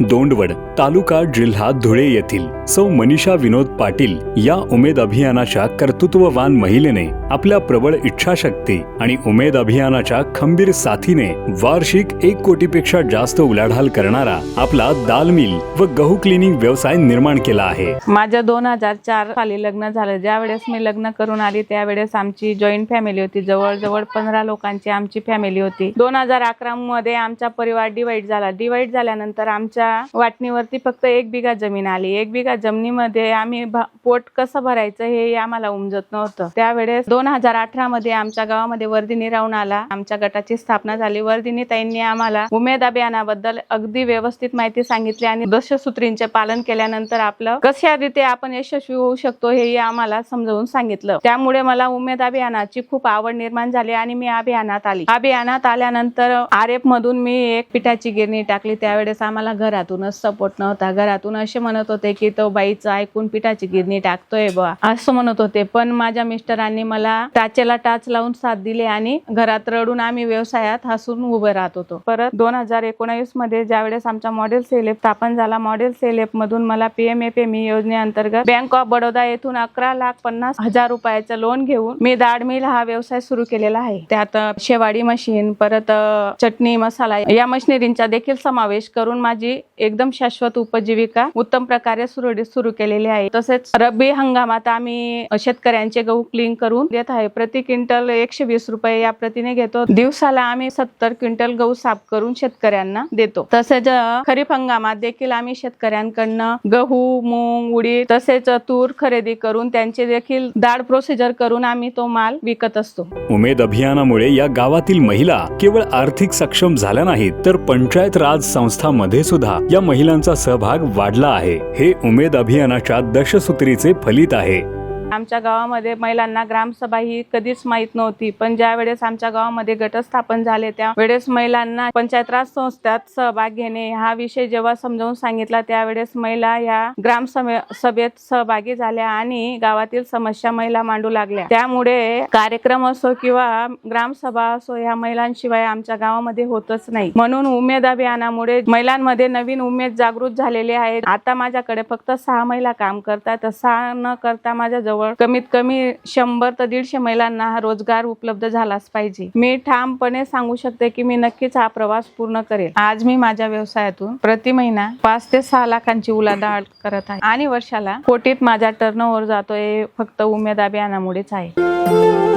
दोंडवड तालुका जिल्हा धुळे येथील. सौ मनीषा विनोद पाटील या उमेद अभियानाच्या कर्तृत्ववान महिलेने आपल्या प्रबळ इच्छाशक्ती आणि उमेद अभियानाच्या खंबीर साथीने वार्षिक एक कोटीपेक्षा जास्त उलाढाल करणारा आपला दाल मिल व गहू क्लिनिंग व्यवसाय निर्माण केला आहे. माझ्या दोन हजार चार साली लग्न झालं. ज्या वेळेस मी लग्न करून आली त्यावेळेस आमची जॉईंट फॅमिली होती. जवळजवळ पंधरा लोकांची आमची फॅमिली होती. दोन हजार अकरा मध्ये आमचा परिवार डिवाइड झाला. डिवाइड झाल्यानंतर आमच्या वाटणीवरती फक्त एक बिघा जमीन आली. एक बिघा जमिनीमध्ये आम्ही पोट कसं भरायचं हे आम्हाला उमजत नव्हतं. त्यावेळेस दोन हजार अठरा मध्ये आमच्या गावामध्ये वर्धिनी राहून आला. आमच्या गटाची स्थापना झाली. वर्धिनी ताईंनी आम्हाला उमेद अभियानाबद्दल अगदी व्यवस्थित माहिती सांगितली आणि दशसूत्रींचे पालन केल्यानंतर आपलं कशा रीते आपण यशस्वी होऊ शकतो हे आम्हाला समजावून सांगितलं. त्यामुळे मला उमेद अभियानाची खूप आवड निर्माण झाली आणि मी अभियानात आली. अभियानात आल्यानंतर आर एफ मधून मी एक पिठाची गिरणी टाकली. त्यावेळेस आम्हाला घरातूनच सपोर्ट नव्हता. घरातून असे म्हणत होते की तो बाईचा ऐकून पिठाची गिरणी टाकतोय बा असं म्हणत होते. पण माझ्या मिस्टरांनी मला टाचेला टाच लावून साथ दिली आणि घरात रडून आम्ही व्यवसायात हसून उभं राहत होतो. परत दोन हजार एकोणावीसमध्ये ज्यावेळेस आमचा मॉडेल सेलेप स्थापन झाला मॉडेल सेलेप मधून मला पीएम एम योजनेअंतर्गत बँक ऑफ बडोदा येथून अकरा लाख पन्नास हजार रुपयाचं लोन घेऊन मी दाड मिल हा व्यवसाय सुरू केलेला आहे. त्यात शेवाडी मशीन परत चटणी मसाला या मशिनरींचा देखील समावेश करून माझी एकदम शाश्वत उपजीविका उत्तम प्रकारे सुरळीत सुरू केलेली आहे. तसेच रब्बी हंगामात आम्ही शेतकऱ्यांचे गहू क्लीन करून देत आहे. प्रति क्विंटल एकशे वीस रुपये या प्रतीने घेतो. दिवसाला आम्ही सत्तर क्विंटल गहू साफ करून शेतकऱ्यांना देतो. तसेच खरीप हंगामात देखील आम्ही शेतकऱ्यांकडनं गहू मूग उडीद तसेच तूर खरेदी करून त्यांचे देखील दाड प्रोसिजर करून आम्ही तो माल विकत असतो. उमेद अभियानामुळे या गावातील महिला केवळ आर्थिक सक्षम झाल्या नाहीत तर पंचायत राज संस्थांमध्ये सुद्धा या महिलांचा सहभाग वाढला आहे. हे उमेद अभियानाच्या दशसूत्रीचे फलित आहे. आमच्या गावामध्ये महिलांना ग्रामसभा ही कधीच माहीत नव्हती पण ज्या वेळेस आमच्या गावामध्ये गट स्थापन झाले त्या वेळेस महिलांना पंचायत राज संस्थात सहभाग घेणे हा विषय जेव्हा समजावून सांगितला त्यावेळेस महिला या ग्राम सभेत सहभागी झाल्या आणि गावातील समस्या महिला मांडू लागल्या. त्यामुळे कार्यक्रम असो किंवा ग्रामसभा असो ह्या महिलांशिवाय आमच्या गावामध्ये होतच नाही. म्हणून उमेद अभियानामुळे महिलांमध्ये नवीन उमेद जागृत झालेली आहे. आता माझ्याकडे फक्त सहा महिला काम करतात. सहा न करता माझ्या जवळ कमीत कमी शंभर ते दीडशे महिलांना हा रोजगार उपलब्ध झालाच पाहिजे. मी ठामपणे सांगू शकते की मी नक्कीच हा प्रवास पूर्ण करेल. आज मी माझ्या व्यवसायातून प्रति महिना पाच ते सहा लाखांची उलाढाल करत आहे. आणि वर्षाला कोटीत माझा टर्नओव्हर जातोय. फक्त उमेद अभियानामुळेच आहे.